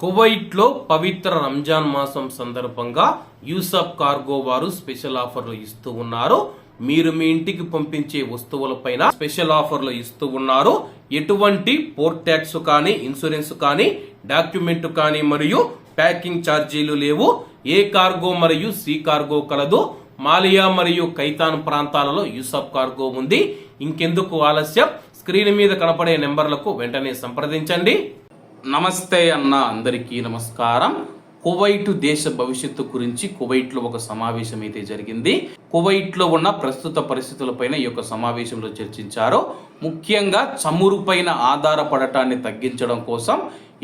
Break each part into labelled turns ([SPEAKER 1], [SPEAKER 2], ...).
[SPEAKER 1] కువైట్లో పవిత్ర రంజాన్ మాసం సందర్భంగా యూసఫ్ కార్గో వారు స్పెషల్ ఆఫర్లు ఇస్తూ ఉన్నారు. మీరు మీ ఇంటికి పంపించే వస్తువులపైన స్పెషల్ ఆఫర్లు ఇస్తూ ఉన్నారు. ఎటువంటి పోర్ట్ ట్యాక్స్ కానీ ఇన్సూరెన్స్ కానీ డాక్యుమెంట్ కానీ మరియు ప్యాకింగ్ ఛార్జీలు లేవు. ఏ కార్గో మరియు సి కార్గో కలదు. మాలియా మరియు కైతాన్ ప్రాంతాలలో యూసఫ్ కార్గో ఉంది. ఇంకెందుకు ఆలస్యం? స్క్రీన్ మీద కనపడే నెంబర్లకు వెంటనే సంప్రదించండి. నమస్తే అన్న అందరికీ నమస్కారం. కువైట్ దేశ భవిష్యత్తు గురించి కువైట్లో ఒక సమావేశం అయితే జరిగింది. కువైట్లో ఉన్న ప్రస్తుత పరిస్థితులపైన ఈ యొక్క సమావేశంలో చర్చించారు. ముఖ్యంగా చమురు పైన ఆధారపడటాన్ని తగ్గించడం కోసం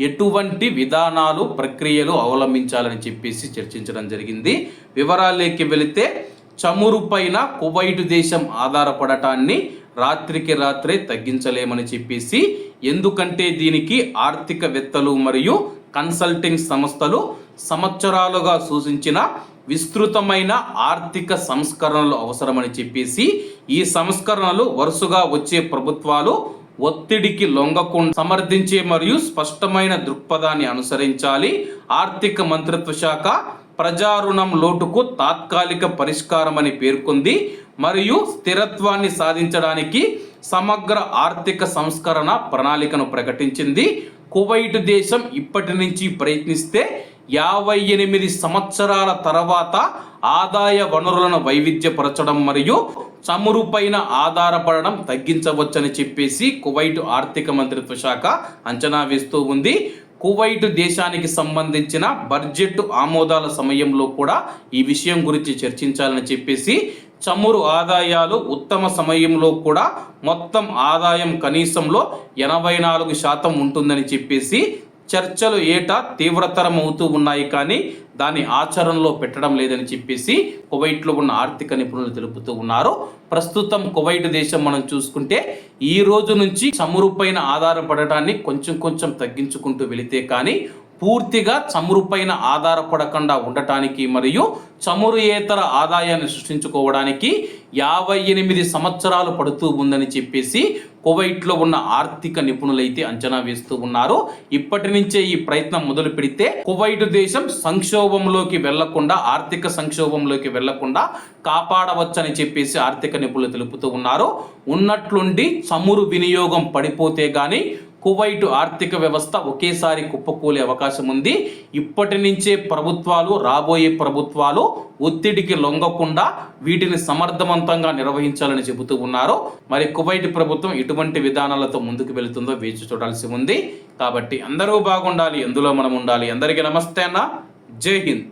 [SPEAKER 1] ఎటువంటి విధానాలు ప్రక్రియలు అవలంబించాలని చెప్పేసి చర్చించడం జరిగింది. వివరాల్లోకి వెళితే చమురు పైన కువైట్ దేశం ఆధారపడటాన్ని రాత్రికి రాత్రే తగ్గించలేమని చెప్పేసి ఎందుకంటే దీనికి ఆర్థికవేత్తలు మరియు కన్సల్టింగ్ సంస్థలు సంవత్సరాలుగా సూచించిన విస్తృతమైన ఆర్థిక సంస్కరణలు అవసరమని చెప్పేసి ఈ సంస్కరణలు వరుసగా వచ్చే ప్రభుత్వాలు ఒత్తిడికి లొంగకుండా సమర్థించే మరియు స్పష్టమైన దృక్పథాన్ని అనుసరించాలి. ఆర్థిక మంత్రిత్వ శాఖ ప్రజారుణం లోటుకు తాత్కాలిక పరిష్కారం అని పేర్కొంది. మరియు స్థిరత్వాన్ని సాధించడానికి సమగ్ర ఆర్థిక సంస్కరణ ప్రణాళికను ప్రకటించింది. కువైట్ దేశం ఇప్పటి నుంచి ప్రయత్నిస్తే యాభై ఎనిమిది సంవత్సరాల తర్వాత ఆదాయ వనరులను వైవిధ్యపరచడం మరియు చమురు పైన ఆధారపడడం తగ్గించవచ్చని చెప్పేసి కువైట్ ఆర్థిక మంత్రిత్వ శాఖ అంచనా వేస్తూ ఉంది. కువైట్ దేశానికి సంబంధించిన బడ్జెట్ ఆమోదాల సమయంలో కూడా ఈ విషయం గురించి చర్చించాలని చెప్పేసి చమురు ఆదాయాలు ఉత్తమ సమయంలో కూడా మొత్తం ఆదాయం కనీసంలో ఎనభై నాలుగు శాతం ఉంటుందని చెప్పేసి చర్చలు ఏటా తీవ్రతరం అవుతూ ఉన్నాయి కానీ దాన్ని ఆచరణలో పెట్టడం లేదని చెప్పేసి కువైట్లో ఉన్న ఆర్థిక నిపుణులు తెలుపుతూ ఉన్నారు. ప్రస్తుతం కువైట్ దేశం మనం చూసుకుంటే ఈ రోజు నుంచి చమురు పైన ఆధారపడటాన్ని కొంచెం కొంచెం తగ్గించుకుంటూ వెళితే కానీ పూర్తిగా చమురు పైన ఆధారపడకుండా ఉండటానికి మరియు చమురు ఏతర ఆదాయాన్ని సృష్టించుకోవడానికి యాభై ఎనిమిది సంవత్సరాలు పడుతూ ఉందని చెప్పేసి కువైట్లో ఉన్న ఆర్థిక నిపుణులైతే అంచనా వేస్తూ ఉన్నారు. ఇప్పటి నుంచే ఈ ప్రయత్నం మొదలు పెడితే కువైట్ దేశం సంక్షోభంలోకి వెళ్ళకుండా ఆర్థిక సంక్షోభంలోకి వెళ్ళకుండా కాపాడవచ్చని చెప్పేసి ఆర్థిక నిపుణులు తెలుపుతూ ఉన్నారు. ఉన్నట్లుండి చమురు వినియోగం పడిపోతే గాని కువైట్ ఆర్థిక వ్యవస్థ ఒకేసారి కుప్పకూలే అవకాశం ఉంది. ఇప్పటి నుంచే ప్రభుత్వాలు రాబోయే ప్రభుత్వాలు ఒత్తిడికి లొంగకుండా వీటిని సమర్థవంతంగా నిర్వహించాలని చెబుతూ ఉన్నారు. మరి కువైట్ ప్రభుత్వం ఎటువంటి విధానాలతో ముందుకు వెళుతుందో వేచి చూడాల్సి ఉంది. కాబట్టి అందరూ బాగుండాలి ఎందులో మనం ఉండాలి. అందరికీ నమస్తే అన్న. జై హింద్.